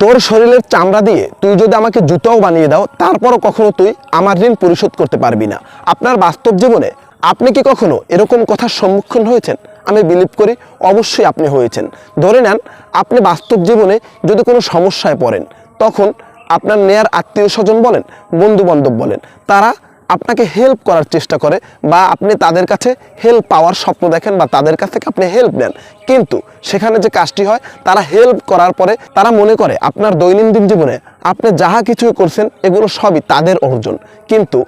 তোর শরীরের চামড়া দিয়ে তুই যদি আমাকে জুতাও বানিয়ে দাও, তারপরও কখনো তুই আমার ঋণ পরিশোধ করতে পারবি না। আপনার বাস্তব জীবনে আপনি কি কখনো এরকম কথার সম্মুখীন হয়েছেন? আমি বিলিভ করি অবশ্যই আপনি হয়েছেন। ধরে নেন, আপনি বাস্তব জীবনে যদি কোনো সমস্যায় পড়েন, তখন আপনার নেয়ার আত্মীয় স্বজন বলেন বন্ধু বান্ধব বলেন, তারা আপনাকে হেল্প করার চেষ্টা করে বা আপনি তাদের কাছে হেল্প পাওয়ার স্বপ্ন দেখেন বা তাদের কাছ থেকে আপনি হেল্প নেন। কিন্তু সেখানে যে কাজটি হয়, তারা হেল্প করার পরে তারা মনে করে আপনার দৈনন্দিন জীবনে আপনি যাহা কিছু করছেন, এগুলো সবই তাদের অর্জন। কিন্তু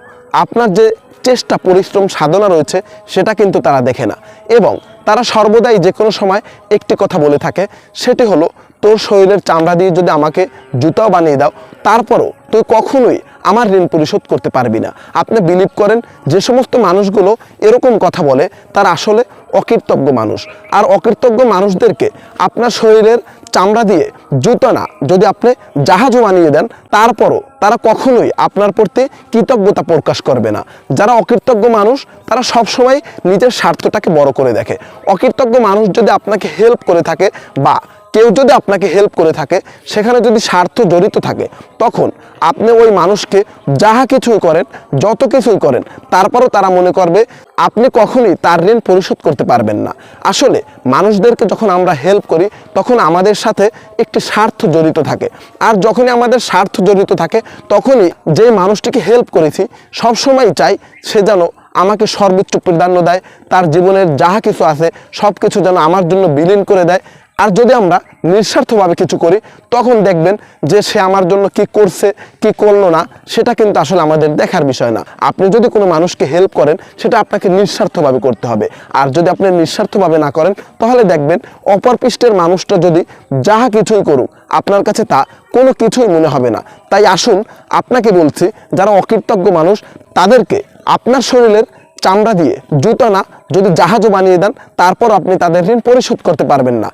আপনার যে চেষ্টা, পরিশ্রম, সাধনা রয়েছে, সেটা কিন্তু তারা দেখে না। এবং তারা সর্বদাই যে কোনো সময় একটি কথা বলে থাকে, সেটি হলো, তোর শরীরের চামড়া দিয়ে যদি আমাকে জুতাও বানিয়ে দাও, তারপরও তুই কখনোই আমার ঋণ পরিশোধ করতে পারবি না। আপনি বিলিভ করেন, যে সমস্ত মানুষগুলো এরকম কথা বলে, তারা আসলে অকৃতজ্ঞ মানুষ। আর অকৃতজ্ঞ মানুষদেরকে আপনার শরীরের চামড়া দিয়ে জুতো না, যদি আপনি জাহাজও বানিয়ে দেন, তারপরও তারা কখনোই আপনার প্রতি কৃতজ্ঞতা প্রকাশ করবে না। যারা অকৃতজ্ঞ মানুষ, তারা সবসময় নিজের স্বার্থটাকে বড় করে দেখে। অকৃতজ্ঞ মানুষ যদি আপনাকে হেল্প করে থাকে বা কেউ যদি আপনাকে হেল্প করে থাকে, সেখানে যদি স্বার্থ জড়িত থাকে, তখন আপনি ওই মানুষকে যাহা কিছুই করেন, যত কিছুই করেন, তারপরও তারা মনে করবে, আপনি কখনোই তার ঋণ পরিশোধ করতে পারবেন না। আসলে মানুষদেরকে যখন আমরা হেল্প করি, তখন আমাদের সাথে একটি স্বার্থ জড়িত থাকে। আর যখনই আমাদের স্বার্থ জড়িত থাকে, তখনই যে মানুষটিকে হেল্প করেছি, সবসময় চাই সে যেন আমাকে সর্বোচ্চ প্রাধান্য দেয়, তার জীবনের যাহা কিছু আছে সব কিছু যেন আমার জন্য বিলীন করে দেয় আর যদি আমরা নিঃস্বার্থভাবে কিছু করি, তখন দেখবেন যে সে আমার জন্য কি করছে, কি করল না, সেটা কিন্তু আসলে আমাদের দেখার বিষয় না। আপনি যদি কোনো মানুষকে হেল্প করেন, সেটা আপনাকে নিঃস্বার্থভাবে করতে হবে। আর যদি আপনি নিঃস্বার্থভাবে না করেন, তাহলে দেখবেন অপর পৃষ্ঠের মানুষটা যদি যাহা কিছুই করুক, আপনার কাছে তা কোনো কিছুই মনে হবে না। তাই আসুন, আপনাকে বলছি, যারা অকৃতজ্ঞ মানুষ, তাদেরকে আপনার শরীরের চামড়া দিয়ে জুতো না, যদি জাহাজও বানিয়ে দেন, তারপর আপনি তাদের ঋণ পরিশোধ করতে পারবেন না।